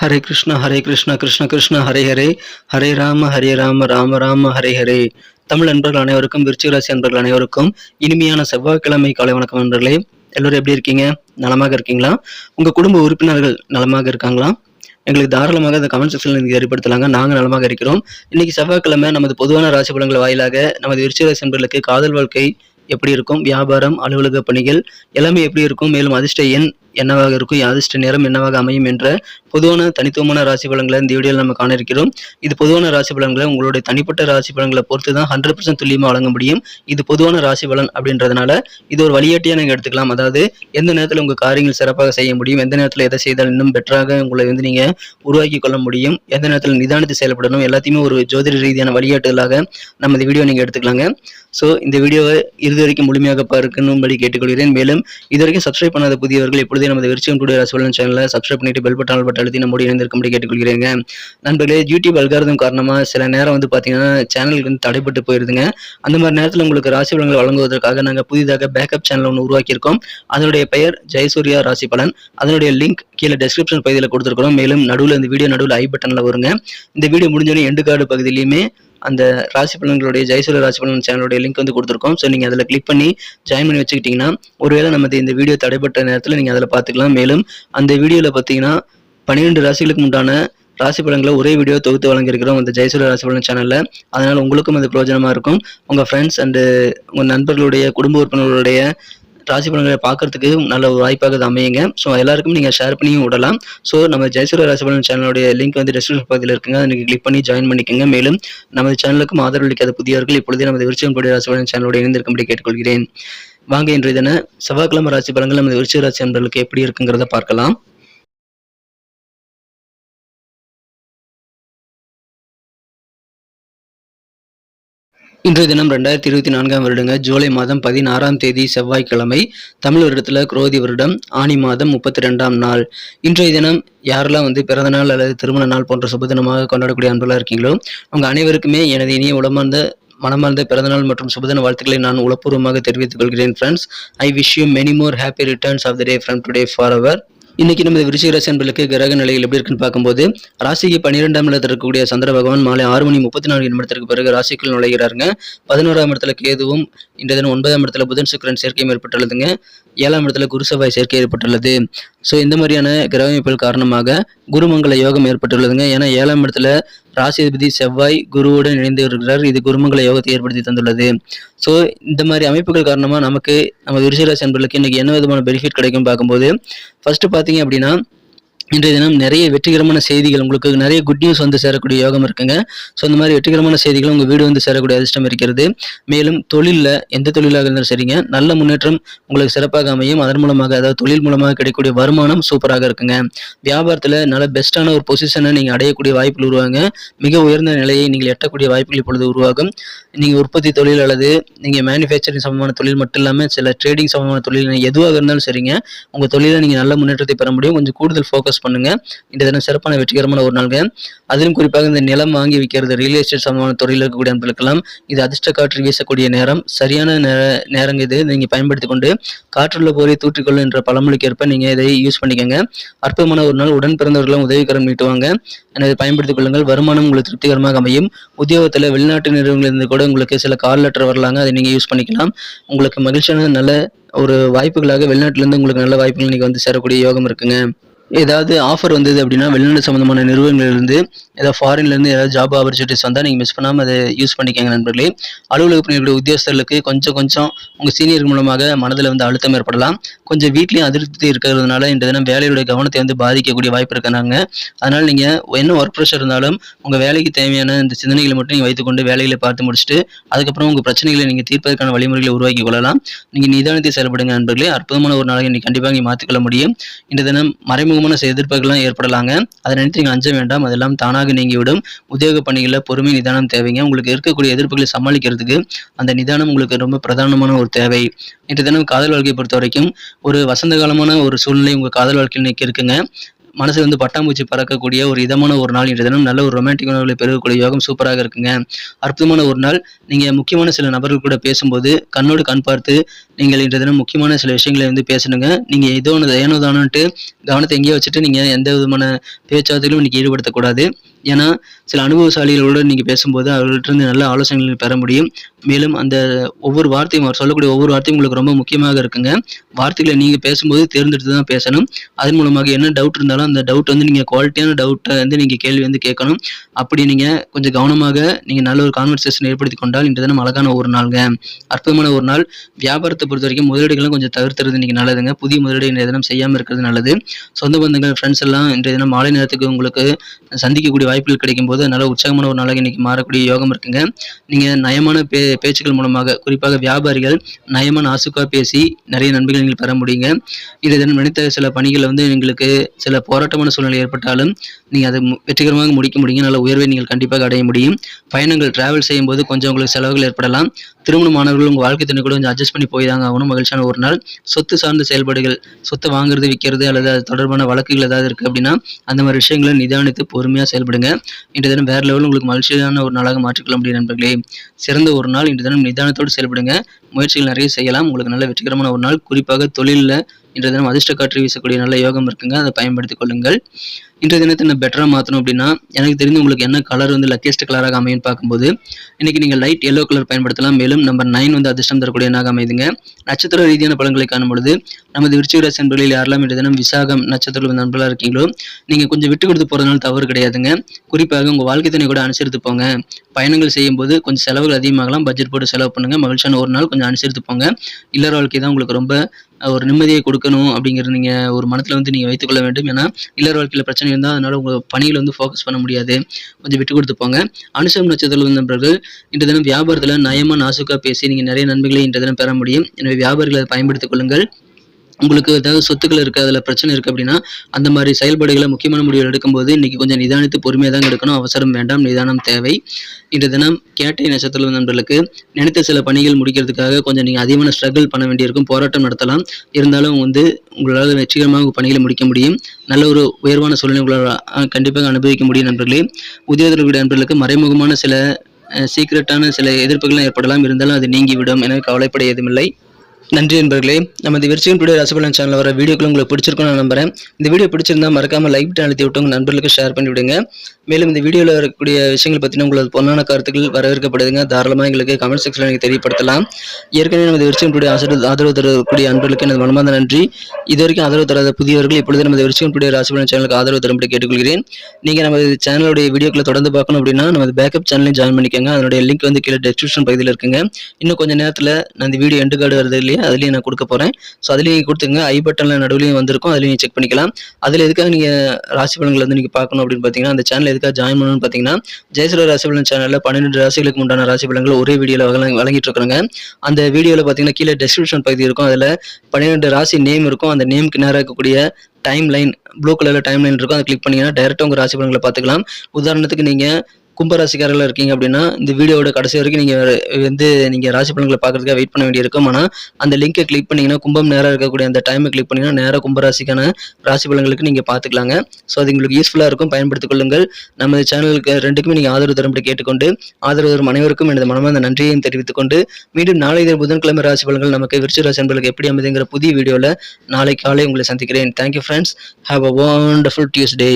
ஹரே கிருஷ்ணா ஹரே கிருஷ்ண கிருஷ்ண கிருஷ்ண ஹரே ஹரே. ஹரே ராம ஹரே ராம ராம ராம ஹரே ஹரே. தமிழ் நண்பர்கள் அனைவருக்கும் விருச்சிகராசி அன்பர்கள் நண்பர்கள் அனைவருக்கும் இனிமையான செவ்வாய்க்கிழமை காலை வணக்கம் நண்பர்களே. எல்லோரும் எப்படி இருக்கீங்க? நலமாக இருக்கீங்களா? உங்க குடும்ப உறுப்பினர்கள் நலமாக இருக்காங்களா? எங்களுக்கு தாராளமாக இந்த கமெண்ட் செக்ஷனில் நீங்கள் ஏற்படுத்தலாங்க நாங்கள் நலமாக இருக்கிறோம். இன்னைக்கு செவ்வாய்க்கிழமை நமது பொதுவான ராசி பலன்கள் வாயிலாக நமது விருச்சிகராசி அன்பர்களுக்கு காதல் வாழ்க்கை எப்படி இருக்கும்? வியாபாரம் அலுவலக பணிகள் எல்லாமே எப்படி இருக்கும்? மேலும் அதிர்ஷ்ட எண் என்னவாக இருக்கும் அதிர்ஷ்ட நேரம் என்னவாக அமையும் என்ற பொதுவான தனித்துவமான ராசி பலன்களை இந்த வீடியோவில் நம்ம காண இருக்கிறோம் இது பொதுவான ராசி பலன்களை உங்களுடைய தனிப்பட்ட ராசி பலன்களை பொறுத்து தான் ஹண்ட்ரட் பர்சன்ட் துல்லியமாக வழங்க முடியும். இது பொதுவான ராசி பலன் அப்படின்றதுனால இது ஒரு வழியாட்டியாக நீங்கள் எடுத்துக்கலாம். அதாவது எந்த நேரத்தில் உங்கள் காரியங்கள் சிறப்பாக செய்ய முடியும் எந்த நேரத்தில் எதை செய்தால் இன்னும் பெட்டராக உங்களை வந்து நீங்கள் உருவாக்கி கொள்ள முடியும் எந்த நேரத்தில் நிதானித்து செயல்படணும் எல்லாத்தையுமே ஒரு ஜோதிட ரீதியான வழிகாட்டுதலாக நம்ம இந்த வீடியோ நீங்கள் எடுத்துக்கலாங்க. ஸோ இந்த வீடியோவை இறுதி வரைக்கும் முழுமையாக பார்க்கணும்படி கேட்டுக்கொள்கிறேன். மேலும் இது வரைக்கும் சப்ஸ்கிரைப் பண்ணாத புதியவர்கள் பொழுது நமது விருச்சிகம் டுடே ராசிபலன் சேனலை சப்ஸ்கிரைப் பண்ணிட்டு பெல் பட்டன் பட்டன் அழுத்தி நம்மோடு இணைந்திருக்கும்படி கேட்டுக்கொள்கிறேங்க. நண்பர்களே யூடியூப் அல்காரதம் காரணமாக சில நேரம் வந்து பார்த்தீங்கன்னா சேனலுக்கு வந்து தடைப்பட்டு போயிருதுங்க. அந்த மாதிரி நேரத்தில் உங்களுக்கு ராசி பலன்களை வழங்குவதற்காக நாங்கள் புதிதாக பேக்கப் சேனல் ஒன்று உருவாக்கியிருக்கோம். அதனுடைய பெயர் ஜெயசூர்யா ராசி பலன். அதனுடைய லிங்க் கீழே டெஸ்கிரிப்ஷன் பகுதியில் கொடுத்துருக்கிறோம். மேலும் நடுவில் இந்த வீடியோ நடுவில் ஐ பட்டனில் வருங்க. இந்த வீடியோ முடிஞ்சோடனே எண்டு கார்டு பகுதியிலையுமே அந்த ராசி பலன்களுடைய ஜெயசூரிய ராசி பலன் சேனலுடைய லிங்க் வந்து கொடுத்துருக்கோம். ஸோ நீங்கள் அதில் கிளிக் பண்ணி ஜாயின் பண்ணி வச்சுக்கிட்டிங்கன்னா ஒருவேளை நமது இந்த வீடியோ தடைப்பட்ட நேரத்தில் நீங்கள் அதில் பார்த்துக்கலாம். மேலும் அந்த வீடியோவில் பார்த்தீங்கன்னா பன்னிரெண்டு ராசிகளுக்கு உண்டான ராசி பலன்களை ஒரே வீடியோ தொகுத்து வழங்கியிருக்கிறோம் இந்த ஜெயசூரிய ராசி பலன் சேனலில் அதனால் உங்களுக்கும் அது பிரயோஜனமாக இருக்கும். உங்கள் ஃப்ரெண்ட்ஸ் அண்டு உங்கள் நண்பர்களுடைய குடும்ப உறுப்பினர்களுடைய ராசி பலன்களை பார்க்கறதுக்கு நல்ல ஒரு வாய்ப்பாக அமையுங்க. ஸோ எல்லாருக்கும் நீங்கள் ஷேர் பண்ணியும் விடலாம். ஸோ நம்ம ஜெயசூரிய ராசி பலன் சேனலுடைய லிங்க் வந்து டிஸ்கிரிப்ஷன் பகுதியில் இருக்குங்க. அதை நீங்கள் கிளிக் பண்ணி ஜாயின் பண்ணிக்கோங்க. மேலும் நமது சேனலுக்கும் ஆதரவு அளிக்காத புதியவர்கள் இப்பொழுதே நமது விருச்சகம் கொடி ராசி பலன் சேனலோட இணைந்திருக்கும்படி கேட்டுக்கொள்கிறேன். வாங்க இன்றைய தின செவ்வாய்க்கிழமை ராசி பலன்கள் நமது விருச்சிக ராசி நண்பர்களுக்கு எப்படி இருக்குங்கிறத பார்க்கலாம். இன்றைய தினம் ரெண்டாயிரத்தி இருபத்தி நான்காம் வருடங்க ஜூலை மாதம் பதினாறாம் தேதி செவ்வாய்க்கிழமை தமிழ் வருடத்தில் குரோதி வருடம் ஆணி மாதம் முப்பத்தி ரெண்டாம் நாள். இன்றைய தினம் யாரெல்லாம் வந்து பிறந்த நாள் அல்லது திருமண நாள் போன்ற சுபதினமாக கொண்டாடக்கூடிய அன்பெல்லாம் இருக்கீங்களோ அவங்க அனைவருக்குமே எனது இனிய உளமார்ந்த மனமார்ந்த பிறந்தநாள் மற்றும் சுபதின வாழ்த்துக்களை நான் உளப்பூர்வமாக தெரிவித்துக் கொள்கிறேன் friends I wish you many more happy returns of the day from today for our இன்னைக்கு நமது விருச்சிக ராசி அன்பர்களுக்கு கிரக நிலையில் எப்படி இருக்குன்னு பார்க்கும்போது ராசிக்கு பன்னிரெண்டாம் இடத்துல இருக்கக்கூடிய சந்திர பகவான் மாலை ஆறு மணி முப்பத்தி நான்கு நிமிடத்திற்கு பிறகு ராசிக்குள் நுழைகிறாருங்க. பதினோராம் இடத்துல கேதுவும் இன்றைய தினம் ஒன்பதாம் இடத்துல புதன் சுக்கரன் சேர்க்கையும் ஏற்பட்டுள்ளதுங்க. ஏழாம் இடத்துல குரு செவ்வாய் சேர்க்கை ஏற்பட்டுள்ளது. ஸோ இந்த மாதிரியான கிரக அமைப்புகள் காரணமாக குருமங்கல யோகம் ஏற்பட்டுள்ளதுங்க. ஏன்னா ஏழாம் இடத்துல ராசிபதி செவ்வாய் குருவுடன் இணைந்து இருக்கிறார். இது குருமங்கல யோகத்தை ஏற்படுத்தி தந்துள்ளது. ஸோ இந்த மாதிரி அமைப்புகள் காரணமாக நமக்கு நம்ம விருஷராசி அன்பர்களுக்கு இன்னைக்கு என்ன விதமான பெனிஃபிட் கிடைக்கும் பார்க்கும்போது ஃபர்ஸ்ட் பார்த்தீங்க அப்படின்னா இன்றைய தினம் நிறைய வெற்றிகரமான செய்திகள் உங்களுக்கு நிறைய குட் நியூஸ் வந்து சேரக்கூடிய யோகம் இருக்குங்க. ஸோ இந்த மாதிரி வெற்றிகரமான செய்திகள் உங்கள் வீடு வந்து சேரக்கூடிய அதிர்ஷ்டம் இருக்கிறது. மேலும் தொழிலில் எந்த தொழிலாக இருந்தாலும் சரிங்க. நல்ல முன்னேற்றம் உங்களுக்கு சிறப்பாக அமையும். அதன் மூலமாக அதாவது தொழில் மூலமாக கிடைக்கக்கூடிய வருமானம் சூப்பராக இருக்குங்க. வியாபாரத்தில் நல்ல பெஸ்ட்டான ஒரு பொசிஷனை நீங்கள் அடையக்கூடிய வாய்ப்புகள் உருவாங்க மிக உயர்ந்த நிலையை நீங்கள் எட்டக்கூடிய வாய்ப்புகள் இப்பொழுது உருவாகும். நீங்கள் உற்பத்தி தொழில் அல்லது நீங்கள் மேனுஃபேக்சரிங் சம்பந்தமான தொழில் மட்டும் இல்லாமல் சில ட்ரேடிங் சம்பந்தமான தொழில் எதுவாக இருந்தாலும் சரிங்க. உங்கள் தொழிலில் நீங்கள் நல்ல முன்னேற்றத்தை பெற முடியும். கொஞ்சம் கூடுதல் ஃபோக்கஸ் பண்ணுங்க. இந்த தினம் சிறப்பான வெற்றிகரமான ஒரு நாளுங்க. அதிலும் குறிப்பாக இந்த நிலம் வாங்கி விற்கிறது ரியல் எஸ்டேட் சம்பந்தமான துறையில் இருக்கக்கூடிய அன்பர்களுக்கெல்லாம் இது அதிர்ஷ்ட காற்று வீசக்கூடிய நேரம். சரியான நேர நேரம் இது. நீங்கள் பயன்படுத்தி கொண்டு காற்றுள்ள போரை தூற்றிக்கொள்ளும் என்ற பழமொழிக்கு ஏற்ப நீங்கள் இதை யூஸ் பண்ணிக்கோங்க. அற்புதமான ஒரு நாள். உடன் பிறந்தவர்களும் உதவிகரம் நீட்டுவாங்க எனவே பயன்படுத்திக் கொள்ளுங்கள். வருமானம் உங்களுக்கு திருப்திகரமாக அமையும். உத்தியோகத்தில் வெளிநாட்டு நிறுவனங்களிலிருந்து கூட உங்களுக்கு சில கால் லெட்டர் வரலாங்க. அதை நீங்கள் யூஸ் பண்ணிக்கலாம். உங்களுக்கு மகிழ்ச்சியான நல்ல ஒரு வாய்ப்புகளாக வெளிநாட்டிலேருந்து உங்களுக்கு நல்ல வாய்ப்புகள் இன்னைக்கு வந்து சேரக்கூடிய யோகம் இருக்குங்க. ஏதாவது ஆஃபர் வந்தது அப்படின்னா வெளிநாடு சம்மந்தமான நிறுவனங்கள்லேருந்து ஏதாவது ஃபாரின்லேருந்து ஏதாவது ஜாப் ஆப்பர்ச்சுனிட்டிஸ் வந்தால் நீங்கள் மிஸ் பண்ணாமல் அதை யூஸ் பண்ணிக்கோங்க நண்பர்களே. அலுவலக பணிகளுடைய உத்தியோகஸ்தர்களுக்கு கொஞ்சம் கொஞ்சம் உங்கள் சீனியர் மூலமாக மனதில் வந்து அழுத்தம் ஏற்படலாம். கொஞ்சம் வீட்லேயும் அதிருப்தி இருக்கிறதுனால இந்த தினம் வேலையுடைய கவனத்தை வந்து பாதிக்கக்கூடிய வாய்ப்பு இருக்கிறாங்க அதனால் நீங்கள் என்ன ஒர்க் ப்ரெஷர் இருந்தாலும் உங்கள் வேலைக்கு தேவையான இந்த சிந்தனைகளை மட்டும் நீங்கள் வைத்துக்கொண்டு வேலைகளை பார்த்து முடிச்சுட்டு அதுக்கப்புறம் உங்கள் பிரச்சனைகளை நீங்கள் தீர்ப்பதற்கான வழிமுறைகளை உருவாக்கி கொள்ளலாம். நீங்கள் நிதானத்தை செயல்படுங்க நண்பர்களே. அற்புதமான ஒரு நாளை நீங்கள் கண்டிப்பாக நீங்கள் மாற்றிக்கொள்ள முடியும். இந்த தினம் மறைமுக அதிகமான எதிர்ப்புகள்லாம் ஏற்படலாங்க. அதை நினைத்து நீங்கள் அஞ்ச வேண்டாம். அதெல்லாம் தானாக நீங்கிவிடும். உத்தியோக பணிகளில் பொறுமை நிதானம் தேவைங்க. உங்களுக்கு இருக்கக்கூடிய எதிர்ப்புகளை சமாளிக்கிறதுக்கு அந்த நிதானம் உங்களுக்கு ரொம்ப பிரதானமான ஒரு தேவை. இன்று தினம் காதல் வாழ்க்கையை பொறுத்த வரைக்கும் ஒரு வசந்த காலமான ஒரு சூழ்நிலை உங்கள் காதல் வாழ்க்கையில் நிற்க இருக்குங்க. மனசில் வந்து பட்டாம்பூச்சி பறக்கக்கூடிய ஒரு இதமான ஒரு நாள் இன்றைய தினம். நல்ல ஒரு ரொமான்டிக் உணர்வுகளை பெறக்கூடிய யோகம் சூப்பராக இருக்குங்க. அற்புதமான ஒரு நாள். நீங்கள் முக்கியமான சில நபர்கள் கூட பேசும்போது கண்ணோடு கண் பார்த்து நீங்கள் இன்றைய தினம் முக்கியமான சில விஷயங்களை வந்து பேசணுங்க. நீங்கள் ஏதோ ஒன்று ஏனோ தானோன்ட்டு கவனத்தை எங்கேயோ வச்சுட்டு நீங்கள் எந்த விதமான பேச்சுவார்த்தையிலும் இன்னைக்கு ஈடுபடுத்தக்கூடாது. ஏன்னா சில அனுபவசாலிகளோடு நீங்கள் பேசும்போது அவர்கள்ட்ட நல்ல ஆலோசனைகள் பெற முடியும். மேலும் அந்த ஒவ்வொரு வார்த்தையும் அவர் சொல்லக்கூடிய ஒவ்வொரு வார்த்தையும் உங்களுக்கு ரொம்ப முக்கியமாக இருக்குங்க. வார்த்தைகளை நீங்கள் பேசும்போது தேர்ந்தெடுத்து தான் பேசணும். அதன் மூலமாக என்ன டவுட் இருந்தாலும் அந்த டவுட் வந்து நீங்கள் குவாலிட்டியான டவுட்டை வந்து நீங்கள் கேள்வி வந்து கேட்கணும். அப்படி நீங்கள் கொஞ்சம் கவனமாக நீங்கள் நல்ல ஒரு கான்வர்சேஷன் ஏற்படுத்தி கொண்டால் இன்று தினம் அழகான ஒரு நாளுங்க. அற்புதமான ஒரு நாள். வியாபாரத்தை பொறுத்த வரைக்கும் முதலீடுகளும் கொஞ்சம் தவிர்த்துறது இன்றைக்கி நல்லதுங்க. புதிய முதலீடு இன்றைய தினம் செய்யாமல் இருக்கிறது நல்லது. சொந்த பந்தங்கள் ஃப்ரெண்ட்ஸ் எல்லாம் இன்றைய தினம் மாலை நேரத்துக்கு உங்களுக்கு சந்திக்கக்கூடிய வாய்ப்புகள் கிடைக்கும் போது நல்ல உற்சாகமான ஒரு நாளாக இன்னைக்கு மாறக்கூடிய யோகம் இருக்குங்க. நீங்கள் நயமான பே பேச்சுக்கள் மூலமாக குறிப்பாக வியாபாரிகள் நயமான ஆசுக்காக பேசி நிறைய நன்மைகள் நீங்கள் பெற முடியுங்க. இதை தினம் நினைத்த சில பணிகள் வந்து எங்களுக்கு சில போராட்டமான சூழ்நிலை ஏற்பட்டாலும் நீங்கள் அதை வெற்றிகரமாக முடிக்க முடியுங்க. நல்ல உயர்வை நீங்கள் கண்டிப்பாக அடைய முடியும். பயணங்கள் டிராவல் செய்யும்போது கொஞ்சம் உங்களுக்கு செலவுகள் ஏற்படலாம். திருமணமானவர்கள் உங்கள் வாழ்க்கை துணை கூட கொஞ்சம் அட்ஜஸ்ட் பண்ணி போய் தாங்க ஆகணும். மகிழ்ச்சியான ஒரு நாள். சொத்து சார்ந்த செயல்பாடுகள் சொத்தை வாங்குறது விற்கிறது அல்லது அது தொடர்பான வழக்குகள் ஏதாவது இருக்குது அப்படின்னா அந்த மாதிரி விஷயங்களை நிதானித்து பொறுமையாக செயல்படுங்க. இன்றைய தினம் வேறு லெவலில் உங்களுக்கு மகிழ்ச்சியான ஒரு நாளாக மாற்றிக்கொள்ள முடியும் நண்பர்களே. சிறந்த ஒரு நாள். இன்று தினம் நிதானத்தோடு செயல்படுங்க. முயற்சிகள் நிறைய செய்யலாம். உங்களுக்கு நல்ல வெற்றிகரமான ஒரு நாள். குறிப்பாக தொழிலில் இன்றைய தினம் அதிர்ஷ்ட காற்று வீசக்கூடிய நல்ல யோகம் இருக்குங்க. அதை பயன்படுத்திக் கொள்ளுங்கள். இன்றைய தினத்தை நான் பெட்டராக மாற்றணும் அப்படின்னா எனக்கு தெரிஞ்சு உங்களுக்கு என்ன கலர் வந்து லக்கியஸ்ட் கலராக அமையும்னு பார்க்கும்போது இன்னைக்கு நீங்கள் லைட் எல்லோ கலர் பயன்படுத்தலாம். மேலும் நம்பர் நைன் வந்து அதிர்ஷ்டம் தரக்கூடிய எண்ணாக அமைதுங்க நட்சத்திர ரீதியான பலன்களை காணும் பொழுது நமது விருச்சிகராசி நண்பர்களில் யாரெல்லாம் இன்றைய தினம் விசாகம் நட்சத்திர நண்பர்களாக இருக்கீங்களோ நீங்கள் கொஞ்சம் விட்டு கொடுத்து போகிறதுனால தவறு கிடையாதுங்க. குறிப்பாக உங்கள் வாழ்க்கை துணை கூட அனுசரித்து போங்க. பயணங்கள் செய்யும்போது கொஞ்சம் செலவுகள் அதிகமாகலாம். பட்ஜெட் போட்டு செலவு பண்ணுங்க. மகிழ்ச்சியான ஒரு நாள் கொஞ்சம் அனுசரித்து போங்க. இல்லற வாழ்க்கை தான் உங்களுக்கு ரொம்ப ஒரு நிம்மதியை கொடுக்கணும் அப்படிங்கிறது நீங்கள் ஒரு மனத்தில் வந்து நீங்கள் வைத்துக்கொள்ள வேண்டும். ஏன்னா இல்லற வாழ்க்கையில் பிரச்சனை இருந்தால் அதனால உங்கள் பணியில் வந்து ஃபோக்கஸ் பண்ண முடியாது. கொஞ்சம் விட்டு கொடுத்து போங்க அனுசம் நட்சத்திரம் நண்பர்கள் இன்று தினம் வியாபாரத்தில் நயமாக நாசுக்காக பேசி நீங்கள் நிறைய நன்மைகளை இன்று தினம் பெற முடியும். எனவே வியாபாரிகளை பயன்படுத்திக் கொள்ளுங்கள். உங்களுக்கு ஏதாவது சொத்துக்கள் இருக்குது அதில் பிரச்சனை இருக்குது அப்படின்னா அந்த மாதிரி செயல்பாடுகளை முக்கியமான முடிவுகள் எடுக்கும்போது இன்றைக்கி கொஞ்சம் நிதானித்து பொறுமையாக தான் எடுக்கணும். அவசரம் வேண்டாம் நிதானம் தேவை. இன்று தினம் கேட்டை நட்சத்திர நண்பர்களுக்கு நினைத்த சில பணிகள் முடிக்கிறதுக்காக கொஞ்சம் நீங்கள் அதிகமான ஸ்ட்ரகிள் பண்ண வேண்டியிருக்கும். போராட்டம் நடத்தலாம். இருந்தாலும் வந்து உங்களால் வெற்றிகரமாக உங்கள் பணிகளை முடிக்க முடியும். நல்ல ஒரு உயர்வான சூழ்நிலை உங்களால் கண்டிப்பாக அனுபவிக்க முடியும் நண்பர்களே. உத்தியோகத்தர்களுடைய நண்பர்களுக்கு மறைமுகமான சில சீக்ரெட்டான சில எதிர்ப்புகள்லாம் ஏற்படலாம். இருந்தாலும் அது நீங்கிவிடும். என கவலைப்பட ஏதுமில்லை. நன்றி நண்பர்களே. நமது விருச்சிகன் டுடே ரசபலன் சேனல் வர வீடியோக்கள் உங்களுக்கு பிடிச்சிருக்கும்னு நான் நம்புறேன். இந்த வீடியோ பிடிச்சிருந்தா மறக்காம லைக் பட்டன் அழுத்தி விட்டு உங்கள் நண்பர்களுக்கு ஷேர் பண்ணி விடுங்க மேலும் இந்த வீடியோவில் இருக்கக்கூடிய விஷயங்கள் பற்றின உங்களது பொன்னான கருத்துக்கள் வரவேற்கப்படுதுங்க. தாராளமாக எங்களுக்கு கமெண்ட் செக்ஷனில் நீங்கள் தெரியப்படுத்தலாம். ஏற்கனவே நமது விருச்சிகன் டுடே ஆதரவு ஆதரவு தரக்கூடிய நண்பர்களுக்கு எனது மனமார்ந்த நன்றி. இது வரைக்கும் ஆதரவு தராத புதியவர்கள் இப்பொழுது நமது விருச்சிகன் டுடே ராசிபலன் சேனலுக்கு ஆதரவு தரும்படி கேட்டுக்கொள்கிறேன். நீங்கள் நமது சேனலுடைய வீடியோக்களை தொடர்ந்து பார்க்கணும் அப்படின்னா நமது பேக்கப் சேனலையும் ஜாயின் பண்ணிக்கோங்க. அதனுடைய லிங்க் வந்து கீழே டிஸ்கிரிப்ஷன் பகுதியில் இருக்குங்க. இன்னும் கொஞ்சம் நேரத்தில் நான் இந்த வீடியோ எண்டு கார்டு வருது இல்லையா? அதுலேயும் நான் கொடுக்க போகிறேன் ஸோ அதுலேயும் கொடுத்துங்க ஐ பட்டனில் நடுவுலையும் வந்திருக்கும். அதுலேயும் செக் பண்ணிக்கலாம். அதில் எதுக்காக நீங்கள் ராசி பலன்கள் வந்து நீங்கள் பார்க்கணும் அப்படின்னு பார்த்தீங்கன்னா அந்த சேனல் எதுக்காக ஜாயின் பண்ணணும்னு பார்த்தீங்கன்னா ஜெயசுர ராசி பலன் சேனலில் பன்னிரெண்டு ராசிகளுக்கு உண்டான ராசி பலன்கள் ஒரே வீடியோவில் வழங்க வழங்கிட்டு இருக்கிறாங்க அந்த வீடியோவில் பார்த்தீங்கன்னா கீழே டெஸ்கிரிப்ஷன் பகுதி இருக்கும். அதில் பன்னிரெண்டு ராசி நேம் இருக்கும். அந்த நேமுக்கு நேராக இருக்கக்கூடிய டைம் லைன் ப்ளூ கலரில் டைம் லைன் இருக்கும். அதை கிளிக் பண்ணிங்கன்னா டேரெக்டாக உங்கள் ராசி பலன்களை பார்த்துக்கலாம். உதாரணத்துக்கு நீங்கள் கும்பராசிக்காரர்களாக இருக்கீங்க அப்படின்னா இந்த வீடியோவோட கடைசி வரைக்கும் நீங்கள் வந்து நீங்கள் ராசி பலன்களை பார்க்குறதுக்காக வெயிட் பண்ண வேண்டியிருக்கும். ஆனால் அந்த லிங்கை கிளிக் பண்ணிங்கன்னா கும்பம் நேராக இருக்கக்கூடிய அந்த டைமை கிளிக் பண்ணிங்கன்னா நேராக கும்பராசிக்கான ராசி பலன்களுக்கு நீங்கள் பார்த்துக்கலாங்க. ஸோ அது உங்களுக்கு யூஸ்ஃபுல்லாக இருக்கும். பயன்படுத்திக் கொள்ளுங்கள். நமது சேனலுக்கு ரெண்டுக்குமே நீங்கள் ஆதரவு தரும்படி கேட்டுக்கொண்டு ஆதரவு தரும் அனைவருக்கும் எனது மனமார்ந்த நன்றியையும் தெரிவித்துக் கொண்டு மீண்டும் நாளை தினம் புதன்கிழமை ராசி பலன்கள் நமக்கு விருச்சிக ராசி என்பர்களுக்கு எப்படி அமைதுங்கிற புதிய வீடியோவில் நாளை காலை உங்களை சந்திக்கிறேன். Thank you friends have a wonderful Tuesday